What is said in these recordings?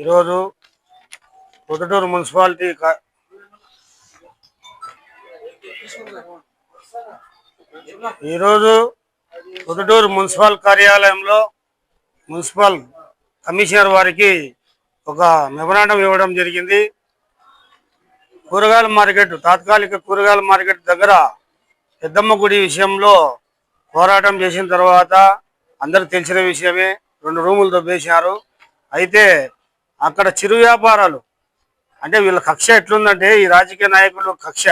ఈరోజు పొద్దుటూరు మున్సిపాలిటీ ఈరోజు పొద్దుటూరు మున్సిపల్ కార్యాలయంలో మున్సిపల్ కమిషనర్ వారికి ఒక మెమరాండం ఇవ్వడం జరిగింది. కూరగాయల మార్కెట్ తాత్కాలిక కూరగాయల మార్కెట్ దగ్గర పెద్దమ్మ గుడి విషయంలో పోరాటం చేసిన తర్వాత అందరూ తెలిసిన విషయమే. రెండు రూములు దొబ్బేశారు. అయితే అక్కడ చిరు వ్యాపారాలు. అంటే వీళ్ళ కక్ష ఎట్లుందంటే ఈ రాజకీయ నాయకుల కక్ష.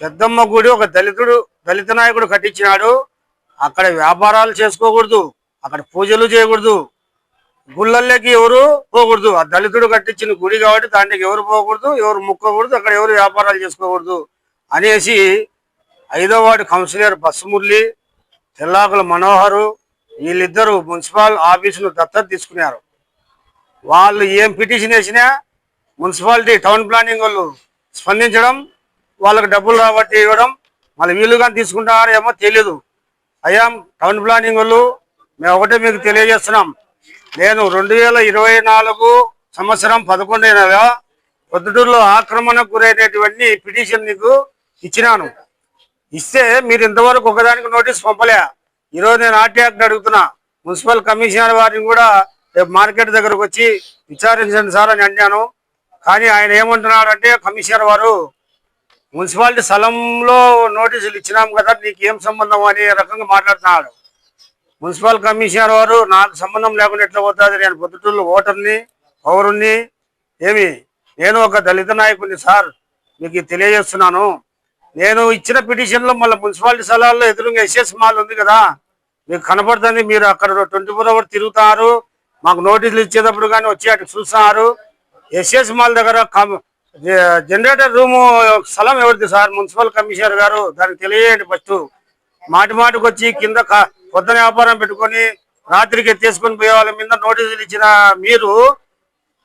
పెద్దమ్మ గుడి ఒక దళితుడు దళిత నాయకుడు కట్టించినాడు. అక్కడ వ్యాపారాలు చేసుకోకూడదు అక్కడ పూజలు చేయకూడదు. గుళ్ళల్లోకి ఎవరు పోకూడదు. ఆ దళితుడు కట్టించిన గుడి కాబట్టి దాంట్లోకి ఎవరు పోకూడదు ఎవరు ముక్కకూడదు అక్కడ ఎవరు వ్యాపారాలు చేసుకోకూడదు అనేసి ఐదో వార్డు కౌన్సిలర్ బస్సుమురళి తెల్లాకుల మనోహరు వీళ్ళిద్దరూ మున్సిపల్ ఆఫీసును దత్తత తీసుకున్నారు. వాళ్ళు ఏం పిటిషన్ వేసినా మున్సిపాలిటీ టౌన్ ప్లానింగ్ వాళ్ళు స్పందించడం వాళ్ళకి డబ్బులు రాబట్టి ఇవ్వడం మళ్ళీ వీళ్ళు కానీ తీసుకుంటారో ఏమో తెలియదు అయ్యా టౌన్ ప్లానింగ్ వాళ్ళు మేము ఒకటే మీకు తెలియజేస్తున్నాం. నేను రెండు వేల ఇరవై నాలుగు సంవత్సరం పదకొండైనగా పొద్దుటూరులో ఆక్రమణకు గురైనటువంటి పిటిషన్ నీకు ఇచ్చినాను. ఇస్తే మీరు ఇంతవరకు ఒకదానికి నోటీస్ పంపలే. ఈరోజు నేను ఆర్టీఆక్ట్ అడుగుతున్నా. మున్సిపల్ కమిషనర్ వారిని కూడా మార్కెట్ దగ్గరకు వచ్చి విచారించండి సార్ అని అన్నాను. కానీ ఆయన ఏమంటున్నాడంటే కమిషనర్ వారు మున్సిపాలిటీ స్థలంలో నోటీసులు ఇచ్చినాం కదా నీకు ఏం సంబంధం అనే రకంగా మాట్లాడుతున్నాడు. మున్సిపల్ కమిషనర్ వారు నాకు సంబంధం లేకుండా ఎట్లా పోతుంది? నేను పొద్దుటూళ్ళు ఓటర్ని పౌరుణ్ణి ఏమి? నేను ఒక దళిత నాయకుడిని సార్ మీకు తెలియజేస్తున్నాను. నేను ఇచ్చిన పిటిషన్లో మళ్ళీ మున్సిపాలిటీ స్థలాల్లో ఎదురుగా ఎస్ఎస్ మాల్ ఉంది కదా మీకు కనపడుతుంది మీరు అక్కడ ట్వంటీ ఫోర్ అవర్ తిరుగుతారు. మాకు నోటీసులు ఇచ్చేటప్పుడు కానీ వచ్చి అటు చూస్తున్నారు ఎస్ఎస్ మాల్ దగ్గర జనరేటర్ రూము స్థలం ఎవరిది సార్? మున్సిపల్ కమిషనర్ గారు దానికి తెలియజేయండి ఫస్ట్. మాటి మాటికి వచ్చి కింద పొద్దున వ్యాపారం పెట్టుకొని రాత్రికి ఎత్తేసుకొని పోయే వాళ్ళ మీద నోటీసులు ఇచ్చిన మీరు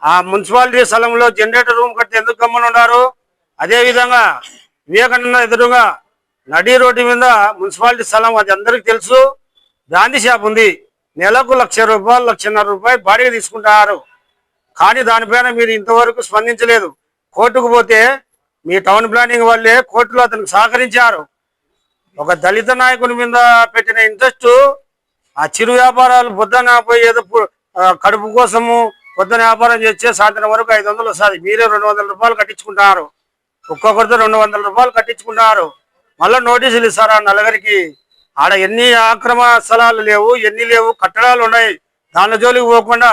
ఆ మున్సిపాలిటీ స్థలంలో జనరేటర్ రూమ్ కట్టి ఎందుకు గమ్మని ఉన్నారు అదే విధంగా వివేకానంద ఎదురుగా నడి రోడ్డు మీద మున్సిపాలిటీ స్థలం అది అందరికి తెలుసు. గాంధీ షాప్ ఉంది. నెలకు లక్ష రూపాయలు లక్షన్నర రూపాయలు బాడీగా తీసుకుంటారు. కానీ దానిపైన మీరు ఇంతవరకు స్పందించలేదు. కోర్టుకు పోతే మీ టౌన్ ప్లానింగ్ వాళ్ళే కోర్టులో అతనికి సహకరించారు. ఒక దళిత నాయకుని మీద పెట్టిన ఇంట్రెస్ట్ ఆ చిరు వ్యాపారాలు పొద్దున పోయి ఏదో కడుపు కోసము పొద్దున వ్యాపారం చేస్తే సాయంత్రం వరకు ఐదు వందలు వస్తుంది. మీరే రెండు వందల రూపాయలు కట్టించుకుంటారు. ఒక్కొక్కరితో రెండు వందల రూపాయలు కట్టించుకుంటారు. మళ్ళీ నోటీసులు ఇస్తారా నలుగురికి? ఆడ ఎన్ని ఆక్రమ స్థలాలు లేవు ఎన్ని లేవు కట్టడాలు ఉన్నాయి. దాని జోలికి పోకుండా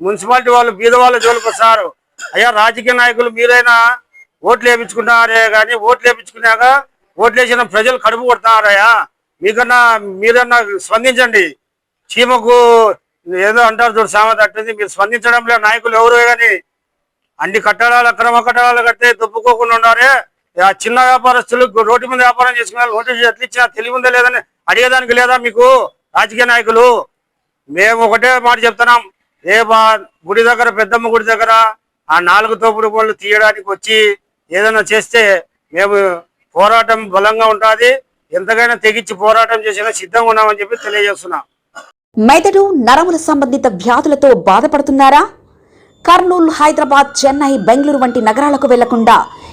మున్సిపాలిటీ వాళ్ళు బీద వాళ్ళ జోలికి వస్తారు. అయ్యా రాజకీయ నాయకులు మీరైనా ఓట్లు వేయించుకున్నారే కానీ ఓట్లు వేయించుకున్నాక ఓట్లు వేసిన ప్రజలు కడుపు కొడుతున్నారయ్యా. మీకన్నా మీరన్నా స్పందించండి. చీమకు ఏదో అంటారు చూడు సామెత అట్టుంది మీరు స్పందించడం లేదు నాయకులు ఎవరు కానీ అన్ని కట్టడాలు అక్రమ కట్టడాలు కడితే దుప్పుకోకుండా ఉన్నారే ఆ చిన్న వ్యాపారస్తులు రోడ్డు మీద వ్యాపారం చేసుకునే వాళ్ళు నోటీసు ఎట్లా ఇచ్చినా తెలివి ఉందా లేదని అడిగేదానికి లేదా మీకు? రాజకీయ నాయకులు మేము ఒకటే మాట చెప్తున్నాం. ఏ బా గుడి దగ్గర పెద్దమ్మ గుడి దగ్గర ఆ నాలుగు తోపుడు పనులు తీయడానికి వచ్చి ఏదైనా చేస్తే మేము పోరాటం బలంగా ఉంటుంది. ఎంతకైనా తెగించి పోరాటం చేసినా సిద్ధంగా ఉన్నామని చెప్పి తెలియజేస్తున్నాం. మెదడు నరముల సంబంధిత వ్యాధులతో బాధపడుతున్నారా? కర్నూలు హైదరాబాద్ చెన్నై బెంగళూరు వంటి నగరాలకు వెళ్ళకుండా